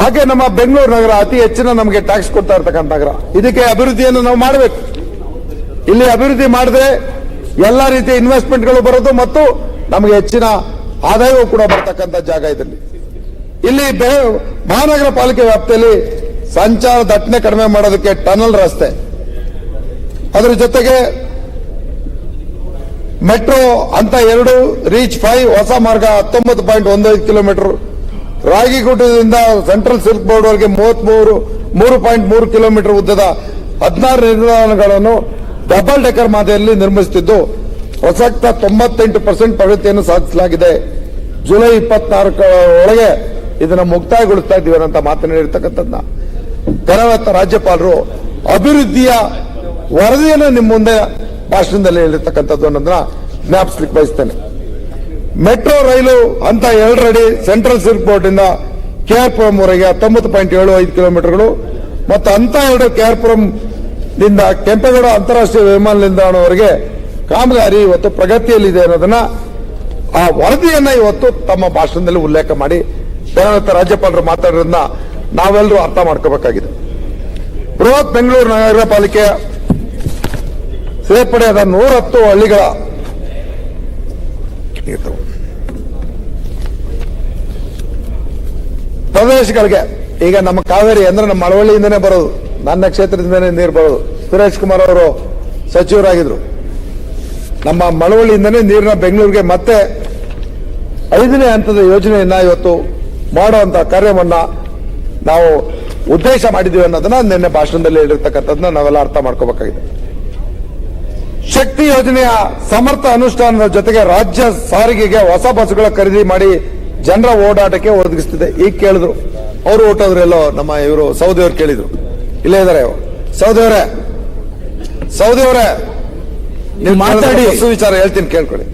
ಹಾಗೆ ನಮ್ಮ ಬೆಂಗಳೂರು ನಗರ ಅತಿ ಹೆಚ್ಚಿನ ನಮಗೆ ಟ್ಯಾಕ್ಸ್ ಕೊಡ್ತಾ ಇರ್ತಕ್ಕಂಥ ನಗರ. ಇದಕ್ಕೆ ಅಭಿವೃದ್ಧಿಯನ್ನು ನಾವು ಮಾಡಬೇಕು. ಇಲ್ಲಿ ಅಭಿವೃದ್ಧಿ ಮಾಡಿದ್ರೆ ಎಲ್ಲ ರೀತಿಯ ಇನ್ವೆಸ್ಟ್ಮೆಂಟ್ಗಳು ಬರೋದು ಮತ್ತು ನಮಗೆ ಹೆಚ್ಚಿನ ಆದಾಯವೂ ಕೂಡ ಬರ್ತಕ್ಕಂಥ ಜಾಗ ಇದರಲ್ಲಿ. ಇಲ್ಲಿ ಮಹಾನಗರ ಪಾಲಿಕೆ ವ್ಯಾಪ್ತಿಯಲ್ಲಿ ಸಂಚಾರ ದಟ್ಟಣೆ ಕಡಿಮೆ ಮಾಡೋದಕ್ಕೆ ಟನಲ್ ರಸ್ತೆ. ಅದರ ಜೊತೆಗೆ ಮೆಟ್ರೋ ಅಂತ ಎರಡು ರೀಚ್ ಫೈವ್ ಹೊಸ ಮಾರ್ಗ ಹತ್ತೊಂಬತ್ತು ಪಾಯಿಂಟ್ ಒಂದೈದು ಕಿಲೋಮೀಟರ್ ರಾಗಿಗುಡ್ಡದಿಂದ ಸೆಂಟ್ರಲ್ ಸಿಲ್ಕ್ ಬೋರ್ಡ್ ವರೆಗೆ ಮೂರು ಪಾಯಿಂಟ್ ಮೂರು ಕಿಲೋಮೀಟರ್ ಉದ್ದದ ಹದಿನಾರು ನಿರ್ಮಾಣಗಳನ್ನು ಡಬಲ್ ಡೆಕರ್ ಮಾದರಿಯಲ್ಲಿ ನಿರ್ಮಿಸುತ್ತಿದ್ದು, ಪ್ರಸಕ್ತ ತೊಂಬತ್ತೆಂಟು ಪರ್ಸೆಂಟ್ ಪ್ರಗತಿಯನ್ನು ಸಾಧಿಸಲಾಗಿದೆ. ಜುಲೈ ಇಪ್ಪತ್ನಾಲ್ಕರ ಒಳಗೆ ಇದನ್ನು ಮುಕ್ತಾಯಗೊಳಿಸ್ತಾ ಇದ್ದೀವಿ ಅಂತ ಮಾತನಾಡಿರ್ತಕ್ಕಂಥದ್ದನ್ನ ಕರವತ್ತ ರಾಜ್ಯಪಾಲರು ಅಭಿವೃದ್ಧಿಯ ವರದಿಯನ್ನು ನಿಮ್ಮ ಮುಂದೆ ಭಾಷಣದಲ್ಲಿ ಹೇಳಿರ್ತಕ್ಕಂಥದ್ದು ಅನ್ನೋದನ್ನ ಜ್ಞಾಪಿಸ್ಲಿಕ್ಕೆ ಬಯಸ್ತೇನೆ. ಮೆಟ್ರೋ ರೈಲು ಅಂತ ಎರಡರಡಿ ಸೆಂಟ್ರಲ್ ಕೆ ಇಂದ ಕೆಆರ್ಪುರಂ ವರೆಗೆ ಹತ್ತೊಂಬತ್ತು ಪಾಯಿಂಟ್ ಏಳು ಐದು ಕಿಲೋಮೀಟರ್ಗಳು ಮತ್ತು ಅಂತ ಎರಡು ಕೆಆರ್ಪುರಂ ದಿಂದ ಕೆಂಪೇಗೌಡ ಅಂತಾರಾಷ್ಟ್ರೀಯ ವಿಮಾನ ನಿಲ್ದಾಣವರೆಗೆ ಕಾಮಗಾರಿ ಇವತ್ತು ಪ್ರಗತಿಯಲ್ಲಿದೆ ಅನ್ನೋದನ್ನ ಆ ವರದಿಯನ್ನ ಇವತ್ತು ತಮ್ಮ ಭಾಷಣದಲ್ಲಿ ಉಲ್ಲೇಖ ಮಾಡಿ ಗಣವತ್ತ ರಾಜ್ಯಪಾಲರು ಮಾತಾಡೋದನ್ನ ನಾವೆಲ್ಲರೂ ಅರ್ಥ ಮಾಡ್ಕೋಬೇಕಾಗಿದೆ. ಬೃಹತ್ ಬೆಂಗಳೂರು ನಗರ ಪಾಲಿಕೆ ಸೇರ್ಪಡೆಯಾದ ನೂರತ್ತು ಹಳ್ಳಿಗಳ ಪ್ರದೇಶಗಳಿಗೆ ಈಗ ನಮ್ಮ ಕಾವೇರಿ ಅಂದ್ರೆ ನಮ್ಮ ಮಳವಳ್ಳಿಯಿಂದನೇ ಬರೋದು, ನನ್ನ ಕ್ಷೇತ್ರದಿಂದನೇ ನೀರು ಬರೋದು. ಸುರೇಶ್ ಕುಮಾರ್ ಅವರು ಸಚಿವರಾಗಿದ್ರು. ನಮ್ಮ ಮಳವಳ್ಳಿಯಿಂದನೇ ನೀರಿನ ಬೆಂಗಳೂರಿಗೆ ಮತ್ತೆ ಐದನೇ ಹಂತದ ಯೋಜನೆಯನ್ನ ಇವತ್ತು ಮಾಡುವಂತ ಕಾರ್ಯವನ್ನ ನಾವು ಉದ್ದೇಶ ಮಾಡಿದ್ದೀವಿ ಅನ್ನೋದನ್ನ ನಿನ್ನೆ ಭಾಷಣದಲ್ಲಿ ಹೇಳಿರ್ತಕ್ಕಂಥದ್ದನ್ನ ನಾವೆಲ್ಲ ಅರ್ಥ ಮಾಡ್ಕೋಬೇಕಾಗಿದೆ. ಶಕ್ತಿ ಯೋಜನೆಯ ಸಮರ್ಥ ಅನುಷ್ಠಾನದ ಜೊತೆಗೆ ರಾಜ್ಯ ಸಾರಿಗೆಗೆ ಹೊಸ ಬಸ್ಗಳ ಖರೀದಿ ಮಾಡಿ ಜನರ ಓಡಾಟಕ್ಕೆ ಒದಗಿಸ್ತಿದೆ. ಈಗ ಕೇಳಿದ್ರು. ಅವರು ಓಟೋದ್ರೆಲ್ಲೋ ನಮ್ಮ ಇವರು ಸೌದಿ ಅವ್ರು ಕೇಳಿದ್ರು. ಇಲ್ಲೇ ಇದಾರೆ ಸೌದಿ ಅವರೇ. ಸೌದಿ ಅವರೇ. ನೀವು ಮಾತಾಡಿ. ವಿಚಾರ ಹೇಳ್ತೀನಿ ಕೇಳ್ಕೊಳ್ಳಿ.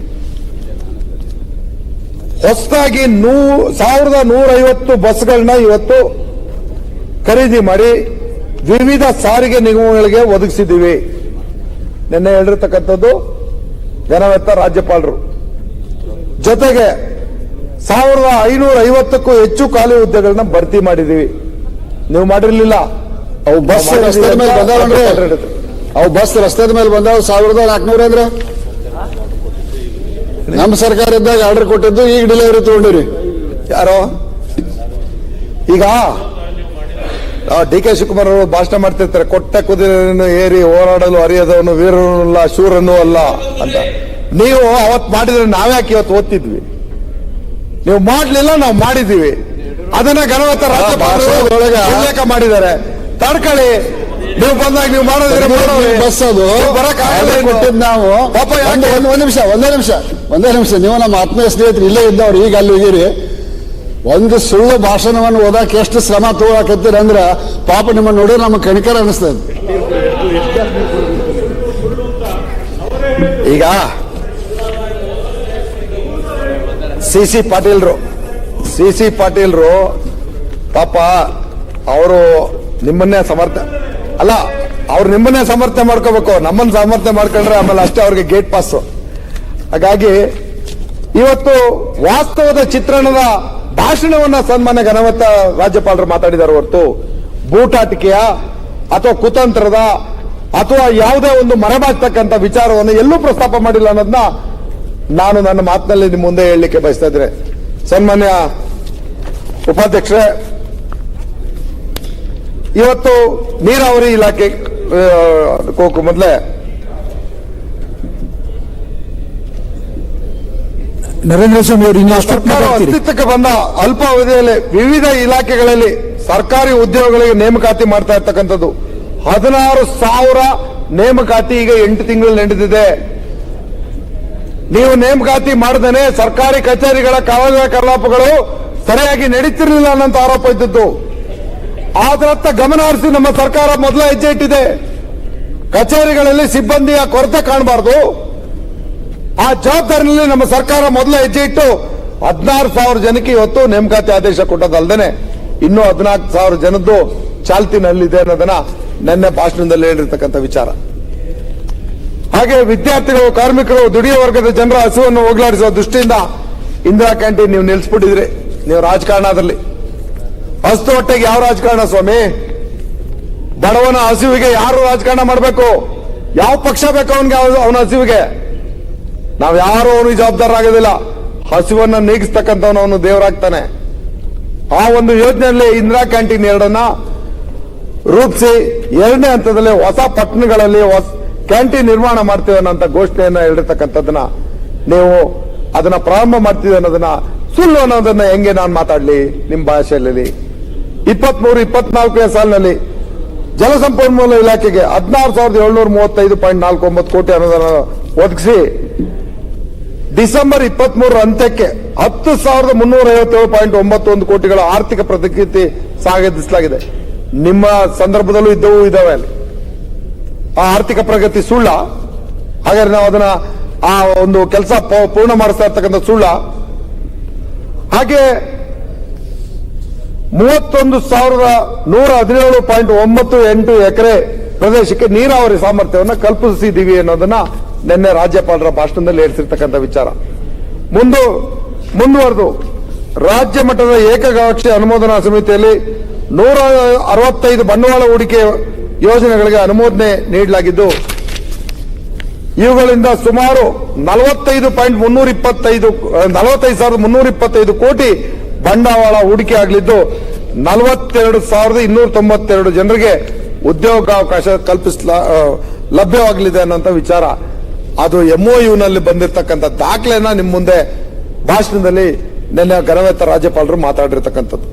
ಹೊಸದಾಗಿ ನೂ ಸಾವಿರದ ನೂರೈವತ್ತು ಬಸ್ಗಳನ್ನ ಇವತ್ತು ಖರೀದಿ ಮಾಡಿ ವಿವಿಧ ಸಾರಿಗೆ ನಿಗಮಗಳಿಗೆ ಒದಗಿಸಿದ್ದೀವಿ. ನಿನ್ನೆ ಹೇಳಿರ್ತಕ್ಕಂಥದ್ದು ಜನವೆತ್ತ ರಾಜ್ಯಪಾಲರು. ಜೊತೆಗೆ ಸಾವಿರದ ಐನೂರ ಐವತ್ತಕ್ಕೂ ಹೆಚ್ಚು ಖಾಲಿ ಹುದ್ದೆಗಳನ್ನ ಭರ್ತಿ ಮಾಡಿದೀವಿ ನೀವು ಮಾಡಿರ್ಲಿಲ್ಲ. ಅವು ಬಸ್ ರಸ್ತೆ ಮೇಲೆ ಬಂದಾವನ್ರಿ ಅವು ಬಸ್ ರಸ್ತೆದ ಮೇಲೆ ಬಂದಾವ ಸಾವಿರದ ನಾಲ್ಕನೂರ ಅಂದ್ರೆ? ನಮ್ಮ ಸರ್ಕಾರ ಇದ್ದಾಗ ಆರ್ಡರ್ ಕೊಟ್ಟಿದ್ದು ಈಗ ಡೆಲಿವರಿ ತಗೊಂಡಿರಿ. ಯಾರೋ? ಈಗ? ಡಿ ಕೆ ಶಿವಕುಮಾರ್ ಅವರು ಭಾಷಣ ಮಾಡ್ತಿರ್ತಾರೆ. ಕೊಟ್ಟ ಕುದುರೆಯನ್ನು ಏರಿ ಹೋರಾಡಲು ಅರಿಯದವನು ವೀರನೂ ಅಲ್ಲ ಶೂರನೂ ಅಲ್ಲ ಅಂತ. ನೀವು ಅವತ್ ಮಾಡಿದ್ರೆ ನಾವ್ಯಾಕೆ ಇವತ್ತು ಓದ್ತಿದ್ವಿ? ನೀವು ಮಾಡ್ಲಿಲ್ಲ ನಾವು ಮಾಡಿದೀವಿ ಅದನ್ನ ಗಣವತ್ತ ರಾಜ್ಯಪಾಲರು ಉಲ್ಲೇಖ ಮಾಡಿದ್ದಾರೆ. ತಡ್ಕೊಳ್ಳಿ ನೀವು ಬಂದಾಗ ನೀವು ಮಾಡೋದ್ರೆ. ಬಸ್ ಅದು. ಕೊಟ್ಟಿದ್ದು ನಾವು. ಪಾಪ ಯಾಕೆ? ಒಂದು ನಿಮಿಷ ಒಂದೇ ನಿಮಿಷ ಒಂದೇ ನಿಮಿಷ. ನೀವು ನಮ್ಮ ಆತ್ಮೀಯ ಸ್ನೇಹಿತರು ಇಲ್ಲೇ ಇದ್ದವ್ರು ಈಗ ಅಲ್ಲಿ ಹೋಗಿರಿ. ಒಂದು ಸುಳ್ಳು ಭಾಷಣವನ್ನು ಓದಕ್ಕೆ ಎಷ್ಟು ಶ್ರಮ ತಗೊಳಕತ್ತೀರ ಅಂದ್ರ ಪಾಪ ನಿಮ್ಮ ನೋಡಿದ್ರೆ ನಮ್ಮ ಕಣಿಕರ ಅನಿಸ್ತದೆ. ಈಗ ಸಿ ಸಿ ಪಾಟೀಲ್ರು. ಸಿ ಸಿ ಪಾಟೀಲ್ರು, ಪಾಪ ಅವರು ನಿಮ್ಮನ್ನೇ ಸಮರ್ಥ, ಅಲ್ಲ, ಅವ್ರು ನಿಮ್ಮನ್ನೇ ಸಮರ್ಥನೆ ಮಾಡ್ಕೋಬೇಕು. ನಮ್ಮನ್ನ ಸಮರ್ಥನೆ ಮಾಡ್ಕೊಂಡ್ರೆ ಆಮೇಲೆ ಅಷ್ಟೇ ಅವ್ರಿಗೆ ಗೇಟ್ ಪಾಸ್ ಹಾಗಾಗಿ ಇವತ್ತು ವಾಸ್ತವದ ಚಿತ್ರಣದ ಭಾಷಣವನ್ನ ಸನ್ಮಾನ್ಯ ಘನವತ್ತ ರಾಜ್ಯಪಾಲರು ಮಾತಾಡಿದಾರೆ ಹೊರತು, ಬೂಟಾಟಿಕೆಯ ಅಥವಾ ಕುತಂತ್ರದ ಅಥವಾ ಯಾವುದೇ ಒಂದು ಮರಬಾಗ್ತಕ್ಕಂಥ ವಿಚಾರವನ್ನು ಎಲ್ಲೂ ಪ್ರಸ್ತಾಪ ಮಾಡಿಲ್ಲ ಅನ್ನೋದನ್ನ ನಾನು ನನ್ನ ಮಾತಿನಲ್ಲಿ ನಿಮ್ಮ ಮುಂದೆ ಹೇಳಲಿಕ್ಕೆ ಬಯಸ್ತಾ ಇದ್ರೆ ಸನ್ಮಾನ್ಯ ಉಪಾಧ್ಯಕ್ಷರೇ ಇವತ್ತು ನೀರಾವರಿ ಇಲಾಖೆ ಮೊದಲೇ. ನರೇಂದ್ರ ಸ್ವಾಮಿ ಅವರು ಸರ್ಕಾರ ಅಸ್ತಿತ್ವಕ್ಕೆ ಬಂದ ಅಲ್ಪಾವಧಿಯಲ್ಲಿ ವಿವಿಧ ಇಲಾಖೆಗಳಲ್ಲಿ ಸರ್ಕಾರಿ ಉದ್ಯೋಗಗಳಿಗೆ ನೇಮಕಾತಿ ಮಾಡ್ತಾ ಇರ್ತಕ್ಕಂಥದ್ದು. ಹದಿನಾರು ಸಾವಿರ ನೇಮಕಾತಿ ಈಗ ಎಂಟು ತಿಂಗಳು ನಡೆದಿದೆ. ನೀವು ನೇಮಕಾತಿ ಮಾಡದೇನೆ ಸರ್ಕಾರಿ ಕಚೇರಿಗಳ ಕಾರ್ಯ ಕಲಾಪಗಳು ಸರಿಯಾಗಿ ನಡೀತಿರ್ಲಿಲ್ಲ ಅನ್ನೋಂತ ಆರೋಪ ಇದ್ದದ್ದು. ಆದ್ರತ್ತ ಗಮನ ಹರಿಸಿ ನಮ್ಮ ಸರ್ಕಾರ ಮೊದಲ ಹೆಜ್ಜೆ ಇಟ್ಟಿದೆ. ಕಚೇರಿಗಳಲ್ಲಿ ಸಿಬ್ಬಂದಿಯ ಕೊರತೆ ಕಾಣಬಾರದು. ಆ ಜವಾಬ್ದಾರಿನಲ್ಲಿ ನಮ್ಮ ಸರ್ಕಾರ ಮೊದಲ ಹೆಜ್ಜೆ ಇಟ್ಟು ಹದಿನಾರು ಸಾವಿರ ಜನಕ್ಕೆ ಇವತ್ತು ನೇಮಕಾತಿ ಆದೇಶ ಕೊಟ್ಟದಲ್ದೇನೆ ಇನ್ನೂ ಹದಿನಾಲ್ಕು ಸಾವಿರ ಜನದ್ದು ಚಾಲ್ತಿನಲ್ಲಿದೆ ಅನ್ನೋದನ್ನ ನಿನ್ನೆ ಭಾಷಣದಲ್ಲಿ ಹೇಳಿರ್ತಕ್ಕಂಥ ವಿಚಾರ. ಹಾಗೆ ವಿದ್ಯಾರ್ಥಿಗಳು, ಕಾರ್ಮಿಕರು, ದುಡಿಯ ವರ್ಗದ ಜನರ ಹಸುವನ್ನು ಹೋಗಲಾಡಿಸುವ ದೃಷ್ಟಿಯಿಂದ ಇಂದಿರಾ ಕ್ಯಾಂಟೀನ್ ನೀವು ನಿಲ್ಲಿಸ್ಬಿಟ್ಟಿದ್ರಿ ನೀವು ರಾಜಕಾರಣದಲ್ಲಿ. ಹಸ್ತು ಹೊಟ್ಟೆಗೆ ಯಾವ ರಾಜಕಾರಣ ಸ್ವಾಮಿ? ಬಡವನ ಹಸಿವಿಗೆ ಯಾರು ರಾಜಕಾರಣ ಮಾಡಬೇಕು? ಯಾವ ಪಕ್ಷ ಬೇಕು ಅವನಿಗೆ ಅವನ ಹಸಿವಿಗೆ? ನಾವು ಯಾರು ಅವನಿಗೆ ಜವಾಬ್ದಾರರಾಗೋದಿಲ್ಲ ಹಸಿವನ್ನ ನೀಗಿಸ್ತಕ್ಕಂಥವನು ಅವನು ದೇವರಾಗ್ತಾನೆ. ಆ ಒಂದು ಯೋಜನೆಯಲ್ಲಿ ಇಂದಿರಾ ಕ್ಯಾಂಟೀನ್ ಎರಡನ್ನ ರೂಪಿಸಿ, ಎರಡನೇ ಹಂತದಲ್ಲಿ ಹೊಸ ಪಟ್ಟಣಗಳಲ್ಲಿ ಹೊಸ ಕ್ಯಾಂಟೀನ್ ನಿರ್ಮಾಣ ಮಾಡ್ತೀವಿ ಅನ್ನೋಂಥ ಘೋಷಣೆಯನ್ನ ಹೇಳಿರ್ತಕ್ಕಂಥದ್ದನ್ನ ನೀವು ಅದನ್ನ ಪ್ರಾರಂಭ ಮಾಡ್ತೀವಿ ಅನ್ನೋದನ್ನ ಸುಳ್ಳು ಅನ್ನೋದನ್ನ ಹೆಂಗೆ ನಾನು ಮಾತಾಡ್ಲಿ ನಿಮ್ಮ ಭಾಷೆಯಲ್ಲಿ? ಇಪ್ಪತ್ಮೂರು, ಇಪ್ಪತ್ನಾಲ್ಕನೇ ಸಾಲಿನಲ್ಲಿ ಜಲಸಂಪನ್ಮೂಲ ಇಲಾಖೆಗೆ ಹದಿನಾರು ಸಾವಿರದ ಏಳ್ನೂರ ಮೂವತ್ತೈದು ಪಾಯಿಂಟ್ ನಾಲ್ಕು ಒಂಬತ್ತು ಕೋಟಿ ಅನುದಾನ ಒದಗಿಸಿ ಡಿಸೆಂಬರ್ ಇಪ್ಪತ್ಮೂರರ ಅಂತ್ಯಕ್ಕೆ ಹತ್ತು ಸಾವಿರದ ಮುನ್ನೂರ ಐವತ್ತೇಳು ಪಾಯಿಂಟ್ ಒಂಬತ್ತು ಒಂದು ಕೋಟಿಗಳ ಆರ್ಥಿಕ ಪ್ರತಿಕೃತಿ ಸಾಗಿಸಲಾಗಿದೆ. ನಿಮ್ಮ ಸಂದರ್ಭದಲ್ಲೂ ಇದ್ದವು ಇದಾವೆ ಅಲ್ಲಿ. ಆ ಆರ್ಥಿಕ ಪ್ರಗತಿ ಸುಳ್ಳ. ಹಾಗಾದ್ರೆ ನಾವು ಅದನ್ನ ಆ ಒಂದು ಕೆಲಸ ಪೂರ್ಣ ಮಾಡಿಸ್ತಾ ಇರ್ತಕ್ಕಂಥ ಸುಳ್ಳ. ಹಾಗೆ ಮೂವತ್ತೊಂದು ಸಾವಿರದ ನೂರ ಹದಿನೇಳು ಪಾಯಿಂಟ್ ಒಂಬತ್ತು ಎಂಟು ಎಕರೆ ಪ್ರದೇಶಕ್ಕೆ ನೀರಾವರಿ ಸಾಮರ್ಥ್ಯವನ್ನು ಕಲ್ಪಿಸಿದ್ದೀವಿ ಅನ್ನೋದನ್ನ ನಿನ್ನೆ ರಾಜ್ಯಪಾಲರ ಭಾಷಣದಲ್ಲಿ ಹೇಳ್ತಿರ್ತಕ್ಕಂಥ ವಿಚಾರ. ಮುಂದು, ಮುಂದುವರೆದು. ರಾಜ್ಯ ಮಟ್ಟದ ಏಕಗವಾಕ್ಷಿ ಅನುಮೋದನಾ ಸಮಿತಿಯಲ್ಲಿ ನೂರ ಅರವತ್ತೈದು ಬಂಡವಾಳ ಹೂಡಿಕೆ ಯೋಜನೆಗಳಿಗೆ ಅನುಮೋದನೆ ನೀಡಲಾಗಿದ್ದು, ಇವುಗಳಿಂದ ಸುಮಾರು ನಲವತ್ತೈದು ಪಾಯಿಂಟ್ ಮುನ್ನೂರ ಇಪ್ಪತ್ತೈದು ನಲವತ್ತೈದು ಸಾವಿರದ ಮುನ್ನೂರ ಇಪ್ಪತ್ತೈದು ಕೋಟಿ ಬಂಡವಾಳ ಹೂಡಿಕೆ ಆಗಲಿದ್ದು, ನಲವತ್ತೆರಡು ಸಾವಿರದ ಇನ್ನೂರ ತೊಂಬತ್ತೆರಡು ಜನರಿಗೆ ಉದ್ಯೋಗಾವಕಾಶ ಕಲ್ಪಿಸಲ ಲಭ್ಯವಾಗಲಿದೆ ಅನ್ನೋಂಥ ವಿಚಾರ. ಅದು ಎಂಒಯುನಲ್ಲಿ ಬಂದಿರತಕ್ಕಂಥ ದಾಖಲೆನ ನಿಮ್ಮ ಮುಂದೆ ಭಾಷಣದಲ್ಲಿ ನಿನ್ನೆ ಗಣವೇತ ರಾಜ್ಯಪಾಲರು ಮಾತಾಡಿರ್ತಕ್ಕಂಥದ್ದು.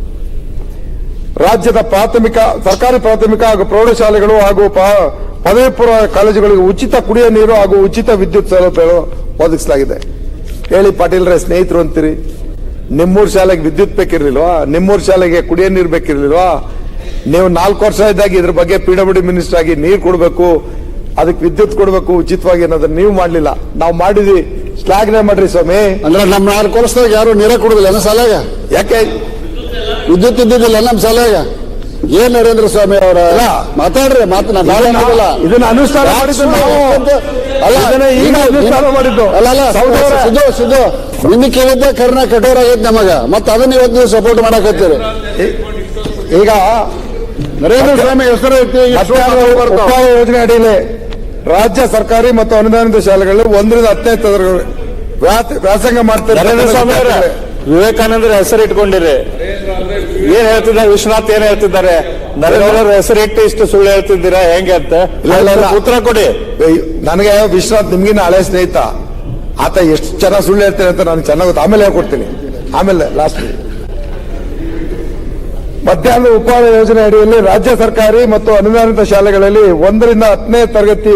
ರಾಜ್ಯದ ಪ್ರಾಥಮಿಕ ಸರ್ಕಾರಿ ಪ್ರಾಥಮಿಕ ಹಾಗೂ ಪ್ರೌಢಶಾಲೆಗಳು ಹಾಗೂ ಪದವಿಪೂರ್ವ ಪದವಿ ಪೂರ್ವ ಕಾಲೇಜುಗಳಿಗೆ ಉಚಿತ ಕುಡಿಯುವ ನೀರು ಹಾಗೂ ಉಚಿತ ವಿದ್ಯುತ್ ಸೌಲಭ್ಯಗಳು ಒದಗಿಸಲಾಗಿದೆ. ಹೇಳಿ ಪಾಟೀಲ್ರೆ ಸ್ನೇಹಿತರು ಅಂತೀರಿ? ನಿಮ್ಮೂರು ಶಾಲೆಗೆ ವಿದ್ಯುತ್ ಬೇಕಿರ್ಲಿಲ್ವಾ? ನಿಮ್ಮೂರು ಶಾಲೆಗೆ ಕುಡಿಯ ನೀರು ಬೇಕಿರ್ಲಿಲ್ವಾ? ನೀವು ನಾಲ್ಕು ವರ್ಷ ಇದ್ದಾಗ ಇದ್ರ ಬಗ್ಗೆ ಪಿ ಡಬ್ಲ್ಯೂ ಡಿ ಮಿನಿಸ್ಟರ್ ಆಗಿ ನೀರು ಕೊಡಬೇಕು ಅದಕ್ಕೆ ವಿದ್ಯುತ್ ಕೊಡಬೇಕು ಉಚಿತವಾಗಿ ಅನ್ನೋದನ್ನ ನೀವು ಮಾಡಲಿಲ್ಲ. ನಾವು ಮಾಡಿದ್ವಿ. ಶ್ಲಾಘನೆ ಮಾಡ್ರಿ ಸ್ವಾಮಿ. ಅಂದ್ರೆ ನಮ್ಮ ನಾಲ್ಕು ವರ್ಷದಾಗ ಯಾರು ನೀರೇ ಕೊಡುದಿಲ್ಲ ಸಾಲಾಗ ಯಾಕೆ? ವಿದ್ಯುತ್ ಇದ್ದಿದ್ದಿಲ್ಲ ನಮ್ಮ ಸಲಹೆಗೆ ಏನ್ ನರೇಂದ್ರ ಸ್ವಾಮಿ ಅವರ ಅಲ್ಲ. ಮಾತಾಡ್ರಿ ಮಾತು ನಾಳೆ ಇದನ್ನ- ಅನುಷ್ಠಾನ ಮಾಡಿದ್ದು ನಾವು. ಅಲ್ಲ ಇದನ್ನ ಈಗ ಅನುಷ್ಠಾನ ಮಾಡಿದ್ದು. ಅಲ್ಲ ಅಲ್ಲ. ಸಿದ್ದು ಸಿದ್ದು ಕೇಳಿದ್ದೆ ಕರ್ನ ಕಠೋರ ಆಗೈತೆ ನಮಗ ಮತ್ತೆ ಅದನ್ನ ಇವತ್ತು ನೀವು ಸಪೋರ್ಟ್ ಮಾಡಕತ್ತೀರಿ ಈಗ ನರೇಂದ್ರ ಸ್ವಾಮಿ ಹೆಸರು ಉಪಾಯ ಯೋಜನೆ ಅಡಿಯಲ್ಲಿ ರಾಜ್ಯ ಸರ್ಕಾರಿ ಮತ್ತು ಅನುದಾನಿತ ಶಾಲೆಗಳಲ್ಲಿ ಒಂದರಿಂದ ಹತ್ತನೇ ವ್ಯಾಸಂಗ ಮಾಡ್ತಾರೆ ನರೇಂದ್ರ ಸ್ವಾಮಿ ಅವರ ವಿವೇಕಾನಂದರ ಹೆಸರು ಇಟ್ಕೊಂಡಿರಿ ಏನ್ ಹೇಳ್ತಿದ್ದಾರೆ? ವಿಶ್ವನಾಥ್ ಏನ್ ಹೇಳ್ತಿದ್ದಾರೆ? ನರೇಂದ್ರ ಹೆಸರಿಟ್ಟು ಇಷ್ಟು ಸುಳ್ಳು ಹೇಳ್ತಿದ್ದೀರಾ? ಹೆಂಗೆ ಅಂತ. ಉತ್ತರ ಕೊಡಿ. ನನಗೆ ವಿಶ್ವನಾಥ್ ನಿಮ್ಗಿನ ಹಳೆ ಸ್ನೇಹಿತ. ಆತ ಎಷ್ಟು ಚೆನ್ನಾಗಿ ಸುಳ್ಳು ಹೇಳ್ತೇನೆ ಅಂತ ನನಗೆ ಚೆನ್ನಾಗಿ ಗೊತ್ತು. ಆಮೇಲೆ ಹೇಳ್ಕೊಡ್ತೀನಿ. ಆಮೇಲೆ ಲಾಸ್ಟ್ ಮಧ್ಯಾಹ್ನ ಉಪಹಾರ ಯೋಜನೆ ಅಡಿಯಲ್ಲಿ ರಾಜ್ಯ ಸರ್ಕಾರಿ ಮತ್ತು ಅನುದಾನಿತ ಶಾಲೆಗಳಲ್ಲಿ ಒಂದರಿಂದ ಹತ್ತನೇ ತರಗತಿ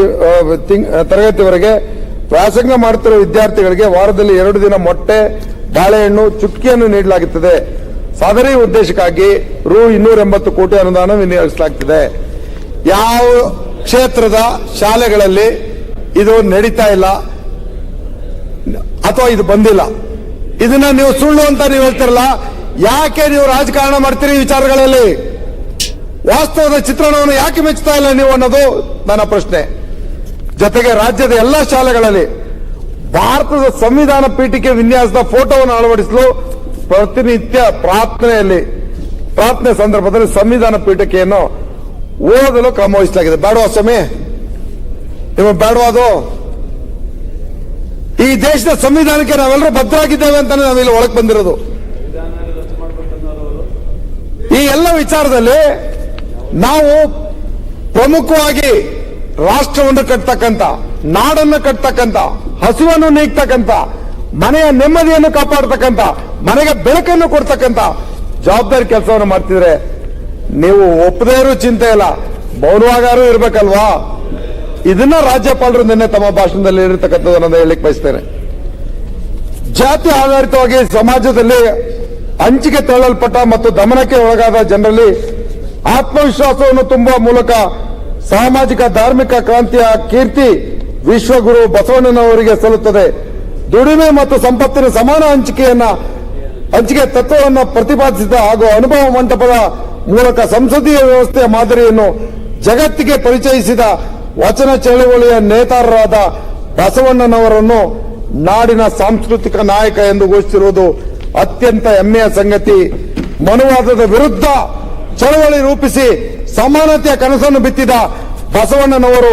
ತರಗತಿವರೆಗೆ ವ್ಯಾಸಂಗ ಮಾಡುತ್ತಿರುವ ವಿದ್ಯಾರ್ಥಿಗಳಿಗೆ ವಾರದಲ್ಲಿ ಎರಡು ದಿನ ಮೊಟ್ಟೆ ಬಾಳೆಹಣ್ಣು ಚುಕ್ಕಿಯನ್ನು ನೀಡಲಾಗುತ್ತದೆ. ಸದರಿ ಉದ್ದೇಶಕ್ಕಾಗಿ ರು ಇನ್ನೂರ ಎಂಬತ್ತು ಕೋಟಿ ಅನುದಾನ ವಿನಿಯೋಗಿಸಲಾಗ್ತಿದೆ. ಯಾವ ಕ್ಷೇತ್ರದ ಶಾಲೆಗಳಲ್ಲಿ ಇದು ನಡೀತಾ ಇಲ್ಲ, ಅಥವಾ ಇದು ಬಂದಿಲ್ಲ, ಇದನ್ನ ನೀವು ಸುಳ್ಳು ಅಂತ ನೀವು ಹೇಳ್ತಿರಲ್ಲ, ಯಾಕೆ ನೀವು ರಾಜಕಾರಣ ಮಾಡ್ತೀರಿ ವಿಚಾರಗಳಲ್ಲಿ? ವಾಸ್ತವದ ಚಿತ್ರಣವನ್ನು ಯಾಕೆ ಮೆಚ್ಚುತ್ತಾ ಇಲ್ಲ ನೀವು ಅನ್ನೋದು ನನ್ನ ಪ್ರಶ್ನೆ. ಜೊತೆಗೆ ರಾಜ್ಯದ ಎಲ್ಲ ಶಾಲೆಗಳಲ್ಲಿ ಭಾರತದ ಸಂವಿಧಾನ ಪೀಠಿಕೆ ವಿನ್ಯಾಸದ ಫೋಟೋವನ್ನು ಅಳವಡಿಸಲು ಪ್ರತಿನಿತ್ಯ ಪ್ರಾರ್ಥನೆಯಲ್ಲಿ, ಪ್ರಾರ್ಥನೆ ಸಂದರ್ಭದಲ್ಲಿ ಸಂವಿಧಾನ ಪೀಠಿಕೆಯನ್ನು ಓದಲು ಕ್ರಮ ವಹಿಸಲಾಗಿದೆ ಬೇಡವಾ ಸ್ವಾಮಿ? ನಿಮ್ಮ ಬೇಡವಾದು ಈ ದೇಶದ ಸಂವಿಧಾನಕ್ಕೆ ನಾವೆಲ್ಲರೂ ಭದ್ರಾಗಿದ್ದೇವೆ ಅಂತಾನೆ ನಾವಿಲ್ಲಿ ಒಳಗೆ ಬಂದಿರೋದು. ಈ ಎಲ್ಲ ವಿಚಾರದಲ್ಲಿ ನಾವು ಪ್ರಮುಖವಾಗಿ ರಾಷ್ಟ್ರವನ್ನು ಕಟ್ತಕ್ಕಂಥ, ನಾಡನ್ನು ಕಟ್ತಕ್ಕಂಥ, ಹಸುವನ್ನು ನೀಗ್ತಕ್ಕಂಥ ಮನೆಯ ನೆಮ್ಮದಿಯನ್ನು ಕಾಪಾಡತಕ್ಕಂಥ ಮನೆಗೆ ಬೆಳಕನ್ನು ಕೊಡ್ತಕ್ಕಂಥ ಜವಾಬ್ದಾರಿ ಕೆಲಸವನ್ನು ಮಾಡ್ತಿದ್ರೆ ನೀವು ಒಪ್ಪದೇ ಇರೋ ಚಿಂತೆ ಇಲ್ಲ. ಮೌನವಾಗಾರು ಇರ್ಬೇಕಲ್ವಾ? ಇದನ್ನ ರಾಜ್ಯಪಾಲರು ನಿನ್ನೆ ತಮ್ಮ ಭಾಷಣದಲ್ಲಿ ಹೇಳಿರ್ತಕ್ಕಂಥದ್ದನ್ನು ಹೇಳಲಿಕ್ಕೆ ಬಯಸ್ತೇನೆ. ಜಾತಿ ಆಧಾರಿತವಾಗಿ ಸಮಾಜದಲ್ಲಿ ಹಂಚಿಕೆ ತಳ್ಳಲ್ಪಟ್ಟ ಮತ್ತು ದಮನಕ್ಕೆ ಒಳಗಾದ ಜನರಲ್ಲಿ ಆತ್ಮವಿಶ್ವಾಸವನ್ನು ತುಂಬುವ ಮೂಲಕ ಸಾಮಾಜಿಕ, ಧಾರ್ಮಿಕ ಕ್ರಾಂತಿಯ ಕೀರ್ತಿ ವಿಶ್ವಗುರು ಬಸವಣ್ಣನವರಿಗೆ ಸಲ್ಲುತ್ತದೆ. ದುಡಿಮೆ ಮತ್ತು ಸಂಪತ್ತಿನ ಸಮಾನ ಹಂಚಿಕೆಯನ್ನ, ಹಂಚಿಕೆ ತತ್ವವನ್ನು ಪ್ರತಿಪಾದಿಸಿದ ಹಾಗೂ ಅನುಭವ ಮಂಟಪದ ಮೂಲಕ ಸಂಸದೀಯ ವ್ಯವಸ್ಥೆಯ ಮಾದರಿಯನ್ನು ಜಗತ್ತಿಗೆ ಪರಿಚಯಿಸಿದ ವಚನ ಚಳುವಳಿಯ ನೇತಾರರಾದ ಬಸವಣ್ಣನವರನ್ನು ನಾಡಿನ ಸಾಂಸ್ಕೃತಿಕ ನಾಯಕ ಎಂದು ಘೋಷಿಸಿರುವುದು ಅತ್ಯಂತ ಹೆಮ್ಮೆಯ ಸಂಗತಿ. ಮನುವಾದದ ವಿರುದ್ಧ ಚಳವಳಿ ರೂಪಿಸಿ ಸಮಾನತೆಯ ಕನಸನ್ನು ಬಿತ್ತಿದ ಬಸವಣ್ಣನವರು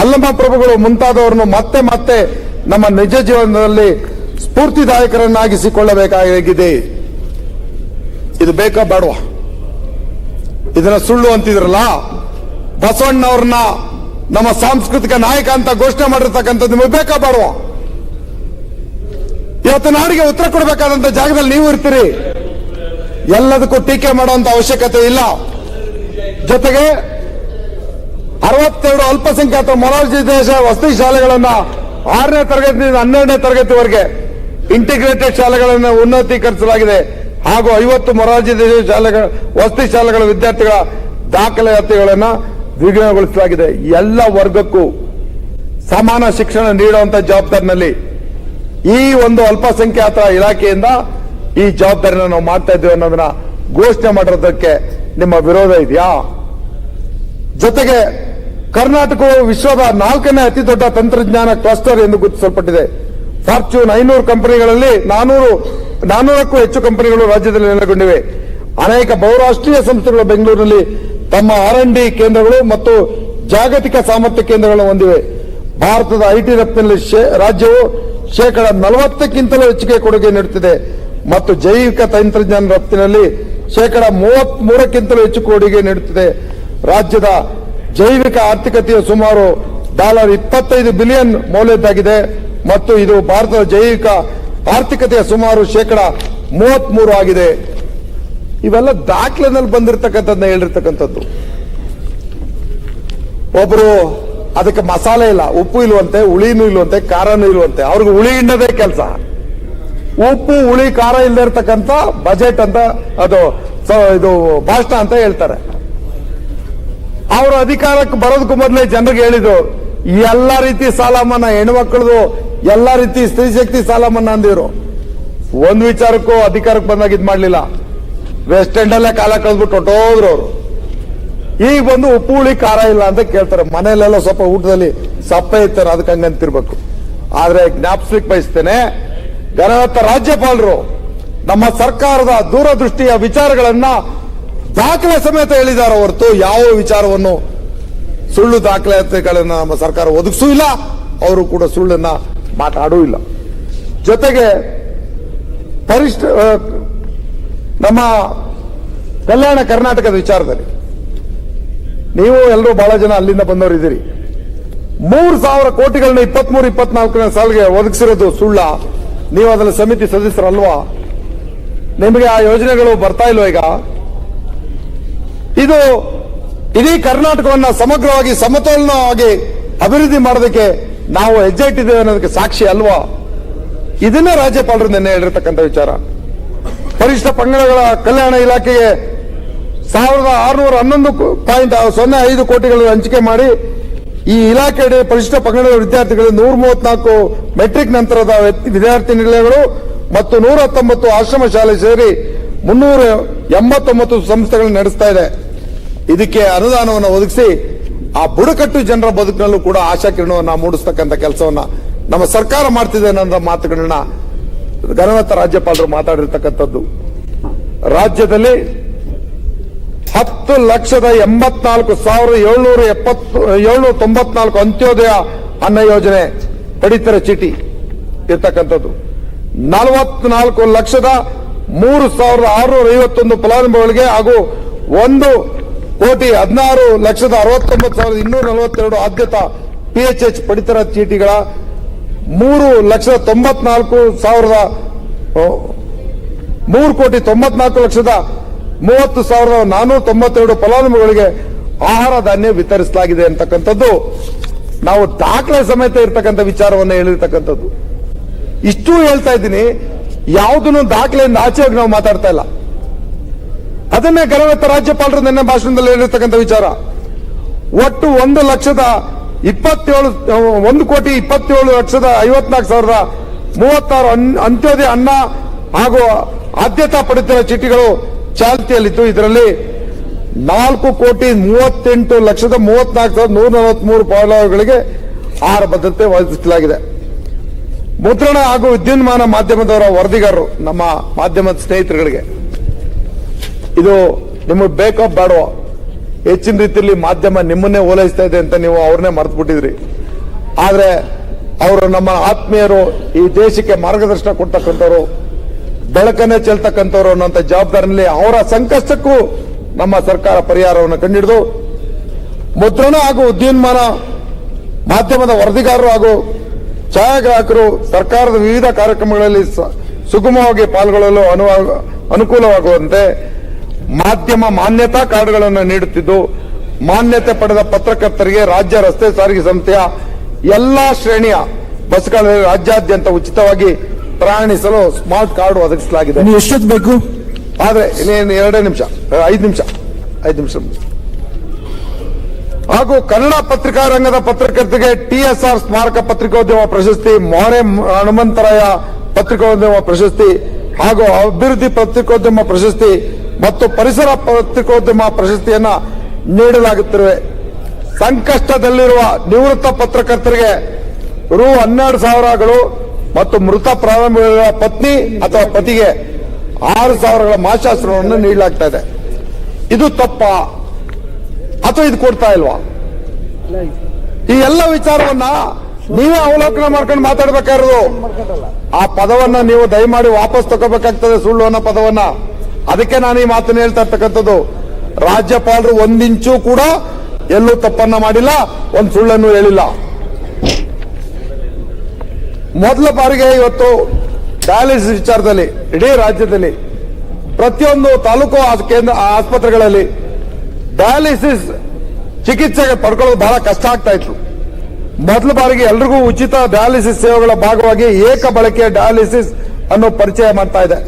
ಅಲ್ಲಮ ಪ್ರಭುಗಳು ಮುಂತಾದವರನ್ನು ಮತ್ತೆ ಮತ್ತೆ ನಮ್ಮ ನಿಜ ಜೀವನದಲ್ಲಿ ಸ್ಫೂರ್ತಿದಾಯಕರನ್ನಾಗಿಸಿಕೊಳ್ಳಬೇಕಾಗಿದೆ. ಇದು ಬೇಕಾ ಬೇಡವಾ? ಇದನ್ನ ಸುಳ್ಳು ಅಂತಿದ್ರಲ್ಲ? ಬಸವಣ್ಣವ್ರನ್ನ ನಮ್ಮ ಸಾಂಸ್ಕೃತಿಕ ನಾಯಕ ಅಂತ ಘೋಷಣೆ ಮಾಡಿರ್ತಕ್ಕಂಥದ್ದು ನಿಮಗೆ ಬೇಕಾ ಬೇಡವಾ? ಇವತ್ತು ನಾಡಿಗೆ ಉತ್ತರ ಕೊಡಬೇಕಾದಂತ ಜಾಗದಲ್ಲಿ ನೀವು ಇರ್ತೀರಿ. ಎಲ್ಲದಕ್ಕೂ ಟೀಕೆ ಮಾಡುವಂತ ಅವಶ್ಯಕತೆ ಇಲ್ಲ. ಜೊತೆಗೆ ಅರವತ್ತೆರಡು ಅಲ್ಪಸಂಖ್ಯಾತ ಮೊರಾರ್ಜಿ ದೇಶ ವಸತಿ ಶಾಲೆಗಳನ್ನ ಆರನೇ ತರಗತಿಯಿಂದ ಹನ್ನೆರಡನೇ ತರಗತಿವರೆಗೆ ಇಂಟಿಗ್ರೇಟೆಡ್ ಶಾಲೆಗಳನ್ನು ಉನ್ನತೀಕರಿಸಲಾಗಿದೆ. ಹಾಗೂ ಐವತ್ತು ಮೊರಾರ್ಜಿ ಶಾಲೆಗಳ, ವಸತಿ ಶಾಲೆಗಳ ವಿದ್ಯಾರ್ಥಿಗಳ ದಾಖಲಾತಿಗಳನ್ನು ದ್ವಿಗುಣಗೊಳಿಸಲಾಗಿದೆ. ಎಲ್ಲ ವರ್ಗಕ್ಕೂ ಸಮಾನ ಶಿಕ್ಷಣ ನೀಡುವಂತ ಜವಾಬ್ದಾರಿನಲ್ಲಿ ಈ ಒಂದು ಅಲ್ಪಸಂಖ್ಯಾತ ಇಲಾಖೆಯಿಂದ ಈ ಜವಾಬ್ದಾರಿನ ನಾವು ಮಾಡ್ತಾ ಇದ್ದೀವಿ ಅನ್ನೋದನ್ನ ಘೋಷಣೆ ಮಾಡಿರೋದಕ್ಕೆ ನಿಮ್ಮ ವಿರೋಧ ಇದೆಯಾ? ಜೊತೆಗೆ ಕರ್ನಾಟಕವು ವಿಶ್ವದ ನಾಲ್ಕನೇ ಅತಿ ದೊಡ್ಡ ತಂತ್ರಜ್ಞಾನ ಕ್ಲಸ್ಟರ್ ಎಂದು ಗುರುತಿಸಲ್ಪಟ್ಟಿದೆ. ಫಾರ್ಚೂನ್ ಐನೂರು ಕಂಪನಿಗಳಲ್ಲಿ ನಾನೂರು, ನಾನೂರಕ್ಕೂ ಹೆಚ್ಚು ಕಂಪನಿಗಳು ರಾಜ್ಯದಲ್ಲಿ ನೆಲೆಗೊಂಡಿವೆ. ಅನೇಕ ಬಹುರಾಷ್ಟ್ರೀಯ ಸಂಸ್ಥೆಗಳು ಬೆಂಗಳೂರಿನಲ್ಲಿ ತಮ್ಮ ಆರ್ ಎನ್ ಡಿ ಕೇಂದ್ರಗಳು ಮತ್ತು ಜಾಗತಿಕ ಸಾಮರ್ಥ್ಯ ಕೇಂದ್ರಗಳನ್ನು ಹೊಂದಿವೆ. ಭಾರತದ ಐಟಿ ರಫ್ತಿನಲ್ಲಿ ರಾಜ್ಯವು ಶೇಕಡ ನಲವತ್ತಕ್ಕಿಂತಲೂ ಹೆಚ್ಚಿಗೆ ಕೊಡುಗೆ ನೀಡುತ್ತಿದೆ. ಮತ್ತು ಜೈವಿಕ ತಂತ್ರಜ್ಞಾನ ರಫ್ತಿನಲ್ಲಿ ಶೇಕಡ ಮೂವತ್ಮೂರಕ್ಕಿಂತಲೂ ಹೆಚ್ಚು ಕೊಡುಗೆ ನೀಡುತ್ತಿದೆ. ರಾಜ್ಯದ ಜೈವಿಕ ಆರ್ಥಿಕತೆಯ ಸುಮಾರು ಡಾಲರ್ ಇಪ್ಪತ್ತೈದು ಬಿಲಿಯನ್ ಮೌಲ್ಯದ್ದಾಗಿದೆ ಮತ್ತು ಇದು ಭಾರತದ ಜೈವಿಕ ಆರ್ಥಿಕತೆಯ ಸುಮಾರು ಶೇಕಡ ಮೂವತ್ಮೂರು ಆಗಿದೆ. ಇವೆಲ್ಲ ದಾಖಲೆನಲ್ಲಿ ಬಂದಿರತಕ್ಕಂಥದ್ದನ್ನ ಹೇಳಿರ್ತಕ್ಕಂಥದ್ದು. ಒಬ್ರು ಅದಕ್ಕೆ ಮಸಾಲೆ ಇಲ್ಲ, ಉಪ್ಪು ಇಲ್ವಂತೆ, ಹುಳಿನೂ ಇಲ್ವಂತೆ, ಖಾರನೂ ಇಲ್ವಂತೆ, ಅವ್ರಿಗೆ ಹುಳಿ ಹಿಂಡದೇ ಕೆಲಸ. ಉಪ್ಪು, ಹುಳಿ, ಖಾರ ಇಲ್ಲದೆ ಇರ್ತಕ್ಕಂಥ ಬಜೆಟ್ ಅಂತ ಅದು ಇದು ಭಾಷಣ ಅಂತ ಹೇಳ್ತಾರೆ. ಅವರು ಅಧಿಕಾರಕ್ಕೆ ಬರೋದಕ್ಕೂ ಮೊದಲೇ ಜನರಿಗೆ ಹೇಳಿದ್ರು, ಎಲ್ಲ ರೀತಿ ಸಾಲ ಮನ್ನಾ ಹೆಣ್ಮಕ್ಳದು, ಎಲ್ಲ ರೀತಿ ಸ್ತ್ರೀ ಶಕ್ತಿ ಸಾಲ ಮನ್ನಾ ಅಂದಿರು ಒಂದು ವಿಚಾರಕ್ಕೂ ಅಧಿಕಾರಕ್ಕೆ ಬಂದಾಗ ಇದ್ ಮಾಡ್ಲಿಲ್ಲ. ವೆಸ್ಟ್ ಎಂಡ್ ಅಲ್ಲೇ ಕಾಲ ಕಳೆದ್ಬಿಟ್ಟು ಹೊಟ್ಟೋದ್ರು ಅವರು. ಈಗ ಬಂದು ಉಪ್ಪು ಹುಳಿ ಖಾರ ಇಲ್ಲ ಅಂತ ಕೇಳ್ತಾರೆ. ಮನೆಯಲ್ಲೆಲ್ಲ ಸ್ವಲ್ಪ ಊಟದಲ್ಲಿ ಸಪ್ಪೆ ಇರ್ತಾರೆ ಅದಕ್ಕೆ ಹಂಗಂತಿರ್ಬೇಕು ಆದ್ರೆ ಜ್ಞಾಪಿಸ್ಲಿಕ್ಕೆ ಬಯಸ್ತೇನೆ ಗಣರತ್ತ ರಾಜ್ಯಪಾಲರು ನಮ್ಮ ಸರ್ಕಾರದ ದೂರದೃಷ್ಟಿಯ ವಿಚಾರಗಳನ್ನ ದಾಖಲೆ ಸಮೇತ ಹೇಳಿದ್ದಾರೆ ಹೊರತು ಯಾವ ವಿಚಾರವನ್ನು ಸುಳ್ಳು ದಾಖಲಾತಿಗಳನ್ನು ನಮ್ಮ ಸರ್ಕಾರ ಒದಗಿಸೂ ಇಲ್ಲ, ಅವರು ಕೂಡ ಸುಳ್ಳನ್ನ ಮಾತಾಡೂ ಇಲ್ಲ. ಜೊತೆಗೆ ಪರಿಷ್ಠ ನಮ್ಮ ಕಲ್ಯಾಣ ಕರ್ನಾಟಕದ ವಿಚಾರದಲ್ಲಿ ನೀವು ಎಲ್ಲರೂ ಬಹಳ ಜನ ಅಲ್ಲಿಂದ ಬಂದವರು ಇದ್ದೀರಿ ಮೂರು ಸಾವಿರ ಕೋಟಿಗಳನ್ನ ಇಪ್ಪತ್ಮೂರು, ಇಪ್ಪತ್ನಾಲ್ಕನೇ ಸಾಲಿಗೆ ಒದಗಿಸಿರೋದು ಸುಳ್ಳ. ನೀವು ಅದರ ಸಮಿತಿ ಸದಸ್ಯರಲ್ವಾ? ನಿಮಗೆ ಆ ಯೋಜನೆಗಳು ಬರ್ತಾ ಇಲ್ವಾ ಈಗ? ಇದು ಇಡೀ ಕರ್ನಾಟಕವನ್ನ ಸಮಗ್ರವಾಗಿ, ಸಮತೋಲನವಾಗಿ ಅಭಿವೃದ್ಧಿ ಮಾಡೋದಕ್ಕೆ ನಾವು ಹೆಜ್ಜೆ ಇಟ್ಟಿದ್ದೇವೆ ಅನ್ನೋದಕ್ಕೆ ಸಾಕ್ಷಿ ಅಲ್ವಾ? ಇದನ್ನ ರಾಜ್ಯಪಾಲರು ನಿನ್ನೆ ಹೇಳಿರ್ತಕ್ಕಂಥ ವಿಚಾರ. ಪರಿಷ್ಠ ಪಂಗಡಗಳ ಕಲ್ಯಾಣ ಇಲಾಖೆಗೆ ಸಾವಿರದ ಆರುನೂರ ಹನ್ನೊಂದು ಪಾಯಿಂಟ್ ಸೊನ್ನೆ ಐದು ಕೋಟಿಗಳನ್ನು ಹಂಚಿಕೆ ಮಾಡಿ ಈ ಇಲಾಖೆಯಡಿ ಪರಿಶಿಷ್ಟ ಪಂಗಡದ ವಿದ್ಯಾರ್ಥಿಗಳಿಗೆ ನೂರ ಮೂವತ್ನಾಲ್ಕು ಮೆಟ್ರಿಕ್ ನಂತರದ ವಿದ್ಯಾರ್ಥಿ ನಿಲಯಗಳು ಮತ್ತು ನೂರ ಹತ್ತೊಂಬತ್ತು ಆಶ್ರಮ ಶಾಲೆ ಸೇರಿ ಮುನ್ನೂರ ಎಂಬತ್ತೊಂಬತ್ತು ಸಂಸ್ಥೆಗಳನ್ನು ನಡೆಸ್ತಾ ಇದೆ. ಇದಕ್ಕೆ ಅನುದಾನವನ್ನು ಒದಗಿಸಿ ಆ ಬುಡಕಟ್ಟು ಜನರ ಬದುಕಿನಲ್ಲೂ ಕೂಡ ಆಶಾಕಿರಣವನ್ನು ಮೂಡಿಸ್ತಕ್ಕಂಥ ಕೆಲಸವನ್ನ ನಮ್ಮ ಸರ್ಕಾರ ಮಾಡ್ತಿದೆ ಅನ್ನೋ ಮಾತುಗಳನ್ನ ಗಣವತ್ತ ರಾಜ್ಯಪಾಲರು ಮಾತಾಡಿರ್ತಕ್ಕಂಥದ್ದು. ರಾಜ್ಯದಲ್ಲಿ ಹತ್ತು ಲಕ್ಷದ ಎಂಬತ್ನಾಲ್ಕು ಸಾವಿರದ ಏಳ್ನೂರ ಎಪ್ಪತ್ತು, ಏಳ್ನೂರ ತೊಂಬತ್ನಾಲ್ಕು ಅಂತ್ಯೋದಯ ಅನ್ನ ಯೋಜನೆ ಪಡಿತರ ಚೀಟಿ ಇರ್ತಕ್ಕಂಥದ್ದು. ನಲವತ್ನಾಲ್ಕು ಲಕ್ಷದ ಮೂರು ಸಾವಿರದ ಆರುನೂರ ಐವತ್ತೊಂದು ಫಲಾನುಭವಿಗಳಿಗೆ ಹಾಗೂ ಒಂದು ಕೋಟಿ ಹದಿನಾರು ಲಕ್ಷದ ಅರವತ್ತೊಂಬತ್ತು ಸಾವಿರದ ಇನ್ನೂರ ನಲವತ್ತೆರಡು ಆದ್ಯತಾ ಪಿಎಚ್ಎಚ್ ಪಡಿತರ ಚೀಟಿಗಳ ಮೂರು ಲಕ್ಷದ ತೊಂಬತ್ನಾಲ್ಕು ಸಾವಿರದ ಮೂರು ಕೋಟಿ ತೊಂಬತ್ನಾಲ್ಕು ಲಕ್ಷದ ಮೂವತ್ತು ಸಾವಿರದ ನಾನೂರ ತೊಂಬತ್ತೆರಡು ಫಲಾನುಭವಿಗಳಿಗೆ ಆಹಾರ ಧಾನ್ಯ ವಿತರಿಸಲಾಗಿದೆ ಅಂತಕ್ಕಂಥದ್ದು. ನಾವು ದಾಖಲೆ ಸಮೇತ ಇರ್ತಕ್ಕಂಥ ವಿಚಾರವನ್ನು ಹೇಳಿರ್ತಕ್ಕಂಥದ್ದು. ಇಷ್ಟು ಹೇಳ್ತಾ ಇದ್ದೀನಿ, ಯಾವುದನ್ನು ದಾಖಲೆಯಿಂದ ಆಚೆ ಹೋಗಿ ನಾವು ಮಾತಾಡ್ತಾ ಇಲ್ಲ. ಅದನ್ನೇ ಗಣವತ್ತ ರಾಜ್ಯಪಾಲರು ನಿನ್ನೆ ಭಾಷಣದಲ್ಲಿ ಹೇಳಿರ್ತಕ್ಕಂಥ ವಿಚಾರ. ಒಟ್ಟು ಒಂದು ಲಕ್ಷದ ಇಪ್ಪತ್ತೇಳು, ಒಂದು ಕೋಟಿ ಇಪ್ಪತ್ತೇಳು ಲಕ್ಷದ ಐವತ್ನಾಲ್ಕು ಸಾವಿರದ ಮೂವತ್ತಾರು ಅಂತ್ಯೋದಯ ಅನ್ನ ಹಾಗೂ ಆದ್ಯತಾ ಪಡಿತರ ಚೀಟಿಗಳು ಚಾಲ್ತಿಯಲ್ಲಿತ್ತು. ಇದರಲ್ಲಿ ನಾಲ್ಕು ಕೋಟಿ ಮೂವತ್ತೆಂಟು ಲಕ್ಷದ ಮೂವತ್ನಾಲ್ಕು ಸಾವಿರದ ನೂರ ನಲವತ್ಮೂರು ಫಲಾನುಭವಿಗಳಿಗೆ ಆಹಾರ ಭದ್ರತೆ ಒದಗಿಸಲಾಗಿದೆ. ಮುದ್ರಣ ಹಾಗೂ ವಿದ್ಯುನ್ಮಾನ ಮಾಧ್ಯಮದವರ ವರದಿಗಾರರು, ನಮ್ಮ ಮಾಧ್ಯಮದ ಸ್ನೇಹಿತರುಗಳಿಗೆ. ಇದು ನಿಮಗೆ ಬೇಕೋ ಬೇಡವೋ? ಹೆಚ್ಚಿನ ರೀತಿಯಲ್ಲಿ ಮಾಧ್ಯಮ ನಿಮ್ಮನ್ನೇ ಓಲೈಸ್ತಾ ಇದೆ ಅಂತ ನೀವು ಅವ್ರನ್ನೇ ಮರೆತು ಬಿಟ್ಟಿದ್ರಿ ಆದರೆ ಅವರು ನಮ್ಮ ಆತ್ಮೀಯರು ಈ ದೇಶಕ್ಕೆ ಮಾರ್ಗದರ್ಶನ ಕೊಡ್ತಕ್ಕಂಥವ್ರು, ಬೆಳಕನ್ನೇ ಚೆಲ್ತಕ್ಕಂಥವ್ರು ಅನ್ನೋಂಥ ಜವಾಬ್ದಾರಿನಲ್ಲಿ ಅವರ ಸಂಕಷ್ಟಕ್ಕೂ ನಮ್ಮ ಸರ್ಕಾರ ಪರಿಹಾರವನ್ನು ಕಂಡಿಡಿದು, ಮುದ್ರಣ ಹಾಗೂ ಉದ್ಯೋನ್ಮಾನ, ಮಾಧ್ಯಮದ ವರದಿಗಾರರು ಹಾಗೂ ಛಾಯಾಗ್ರಾಹಕರು ಸರ್ಕಾರದ ವಿವಿಧ ಕಾರ್ಯಕ್ರಮಗಳಲ್ಲಿ ಸುಗಮವಾಗಿ ಪಾಲ್ಗೊಳ್ಳಲು ಅನುವಾಗ ಅನುಕೂಲವಾಗುವಂತೆ ಮಾಧ್ಯಮ ಮಾನ್ಯತಾ ಕಾರ್ಡ್ಗಳನ್ನು ನೀಡುತ್ತಿದ್ದು ಮಾನ್ಯತೆ ಪಡೆದ ಪತ್ರಕರ್ತರಿಗೆ ರಾಜ್ಯ ರಸ್ತೆ ಸಾರಿಗೆ ಸಂಸ್ಥೆಯ ಎಲ್ಲಾ ಶ್ರೇಣಿಯ ಬಸ್ಗಳಲ್ಲಿ ರಾಜ್ಯಾದ್ಯಂತ ಉಚಿತವಾಗಿ ಪ್ರಯಾಣಿಸಲು ಸ್ಮಾರ್ಟ್ ಕಾರ್ಡ್ ಒದಗಿಸಲಾಗಿದೆ. ಎಷ್ಟೊತ್ತು ಬೇಕು? ಆದ್ರೆ ಇನ್ನೇನು ಎರಡೇ ನಿಮಿಷ ಐದು ನಿಮಿಷ ಐದು ನಿಮಿಷ ಹಾಗೂ ಕನ್ನಡ ಪತ್ರಿಕಾ ರಂಗದ ಪತ್ರಕರ್ತರಿಗೆ ಟಿಎಸ್ಆರ್ ಸ್ಮಾರಕ ಪತ್ರಿಕೋದ್ಯಮ ಪ್ರಶಸ್ತಿ ಮೋರೆ ಹನುಮಂತರಾಯ ಪತ್ರಿಕೋದ್ಯಮ ಪ್ರಶಸ್ತಿ ಹಾಗೂ ಅಭಿವೃದ್ಧಿ ಪತ್ರಿಕೋದ್ಯಮ ಪ್ರಶಸ್ತಿ ಮತ್ತು ಪರಿಸರ ಪತ್ರಿಕೋದ್ಯಮ ಪ್ರಶಸ್ತಿಯನ್ನ ನೀಡಲಾಗುತ್ತಿರುವೆ ಸಂಕಷ್ಟದಲ್ಲಿರುವ ನಿವೃತ್ತ ಪತ್ರಕರ್ತರಿಗೆ ರು ಹನ್ನೆರಡು ಸಾವಿರಗಳು ಮತ್ತು ಮೃತ ಪ್ರಾರಂಭಗಳ ಪತ್ನಿ ಅಥವಾ ಪತಿಗೆ ಆರು ಸಾವಿರಗಳ ಮಾಶಾಸ್ತ್ರವನ್ನು ನೀಡಲಾಗ್ತಾ ಇದೆ. ಇದು ತಪ್ಪ? ಅಥವಾ ಇದು ಕೊಡ್ತಾ ಇಲ್ವಾ? ಈ ಎಲ್ಲ ವಿಚಾರವನ್ನ ನೀವೇ ಅವಲೋಕನ ಮಾಡ್ಕೊಂಡು ಮಾತಾಡ್ಬೇಕಾಗಿರೋದು. ಆ ಪದವನ್ನ ನೀವು ದಯಮಾಡಿ ವಾಪಸ್ ತಗೋಬೇಕಾಗ್ತದೆ ಸುಳ್ಳು ಅನ್ನೋ ಪದವನ್ನ. ಅದಕ್ಕೆ ನಾನು ಈ ಮಾತನ್ನು ಹೇಳ್ತಾ ಇರ್ತಕ್ಕಂಥದ್ದು. ರಾಜ್ಯಪಾಲರು ಒಂದಿಂಚು ಕೂಡ ಎಲ್ಲೂ ತಪ್ಪನ್ನ ಮಾಡಿಲ್ಲ, ಒಂದು ಸುಳ್ಳನ್ನು ಹೇಳಿಲ್ಲ. ಮೊದಲ ಬಾರಿಗೆ ಇವತ್ತು ಡಯಾಲಿಸಿಸ್ ವಿಚಾರದಲ್ಲಿ, ಇಡೀ ರಾಜ್ಯದಲ್ಲಿ, ಪ್ರತಿಯೊಂದು ತಾಲೂಕು ಕೇಂದ್ರ ಆಸ್ಪತ್ರೆಗಳಲ್ಲಿ ಡಯಾಲಿಸಿಸ್ ಚಿಕಿತ್ಸೆ ಪಡ್ಕೊಳ್ಳೋದು ಬಹಳ ಕಷ್ಟ ಆಗ್ತಾ ಇತ್ತು. ಮೊದಲ ಬಾರಿಗೆ ಎಲ್ರಿಗೂ ಉಚಿತ ಡಯಾಲಿಸಿಸ್ ಸೇವೆಗಳ ಭಾಗವಾಗಿ ಏಕ ಬಳಕೆಯ ಡಯಾಲಿಸಿಸ್ ಅನ್ನು ಪರಿಚಯ ಮಾಡ್ತಾ ಇದೆ.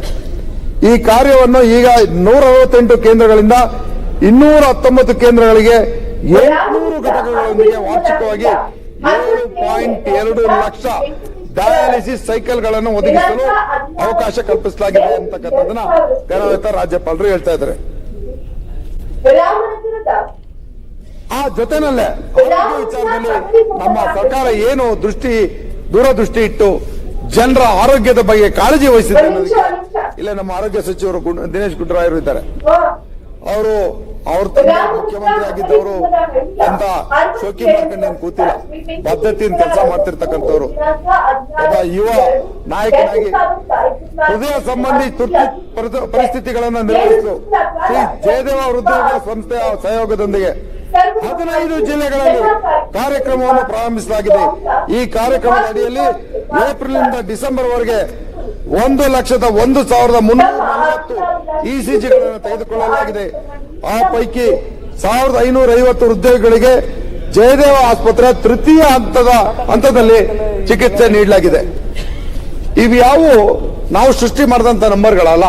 ಈ ಕಾರ್ಯವನ್ನು ಈಗ ನೂರ ಅರವತ್ತೆಂಟು ಕೇಂದ್ರಗಳಿಂದ ಇನ್ನೂರ ಹತ್ತೊಂಬತ್ತು ಕೇಂದ್ರಗಳಿಗೆ ಏಳ್ನೂರು ಘಟಕಗಳೊಂದಿಗೆ ವಾರ್ಷಿಕವಾಗಿ ಏಳು ಪಾಯಿಂಟ್ ಎರಡು ಲಕ್ಷ ಡಯಾಲಿಸಿಸ್ ಸೈಕಲ್ಗಳನ್ನು ಒದಗಿಸಲು ಅವಕಾಶ ಕಲ್ಪಿಸಲಾಗಿದೆ ಅಂತಕ್ಕಂಥದ್ದನ್ನ ಕರ್ನಾಟಕ ರಾಜ್ಯಪಾಲರು ಹೇಳ್ತಾ ಇದ್ದಾರೆ. ಆ ಜೊತೆನಲ್ಲೇ ಆರೋಗ್ಯ ವಿಚಾರದಲ್ಲಿ ನಮ್ಮ ಸರ್ಕಾರ ಏನು ದೃಷ್ಟಿ ದೂರದೃಷ್ಟಿ ಇಟ್ಟು ಜನರ ಆರೋಗ್ಯದ ಬಗ್ಗೆ ಕಾಳಜಿ ವಹಿಸಿದೆ ಇಲ್ಲ ನಮ್ಮ ಆರೋಗ್ಯ ಸಚಿವರು ದಿನೇಶ್ ಗುಂಡೂರಾಯರು ಇದ್ದಾರೆ. ಅವರು ಅವ್ರ ತಂದೆ ಮುಖ್ಯಮಂತ್ರಿ ಆಗಿದ್ದವರು ಅಂತ ಶೋಕಿ ಮಾಡ್ಕೊಂಡು ನಾನು ಕೂತಿಲ್ಲ ಪದ್ಧತಿಯಿಂದ ಕೆಲಸ ಮಾಡ್ತಿರ್ತಕ್ಕಂಥವ್ರು. ಒಬ್ಬ ಯುವ ನಾಯಕನಾಗಿ ಹೃದಯ ಸಂಬಂಧಿ ತುರ್ತು ಪರಿಸ್ಥಿತಿಗಳನ್ನ ಪರಿಸ್ಥಿತಿಗಳನ್ನು ನಿರ್ವಹಿಸಲು ಶ್ರೀ ಜಯದೇವ ಹೃದಯ ಸಂಸ್ಥೆಯ ಸಹಯೋಗದೊಂದಿಗೆ ಹದಿನೈದು ಜಿಲ್ಲೆಗಳಲ್ಲಿ ಕಾರ್ಯಕ್ರಮವನ್ನು ಪ್ರಾರಂಭಿಸಲಾಗಿದೆ. ಈ ಕಾರ್ಯಕ್ರಮದ ಅಡಿಯಲ್ಲಿ ಏಪ್ರಿಲ್ ಡಿಸೆಂಬರ್ವರೆಗೆ ಡಿಸೆಂಬರ್ ವರೆಗೆ ಒಂದು ಲಕ್ಷದ ಒಂದು ಸಾವಿರದ ಮುನ್ನೂರ ಇಸಿಜಿಗಳನ್ನು ತೆಗೆದುಕೊಳ್ಳಲಾಗಿದೆ. ಆ ಪೈಕಿ ಸಾವಿರದ ಐನೂರ ಐವತ್ತು ಜಯದೇವ ಆಸ್ಪತ್ರೆ ತೃತೀಯ ಹಂತದ ಹಂತದಲ್ಲಿ ಚಿಕಿತ್ಸೆ ನೀಡಲಾಗಿದೆ. ಇವ್ಯಾವು ನಾವು ಸೃಷ್ಟಿ ಮಾಡಿದಂತ ನಂಬರ್ಗಳಲ್ಲ.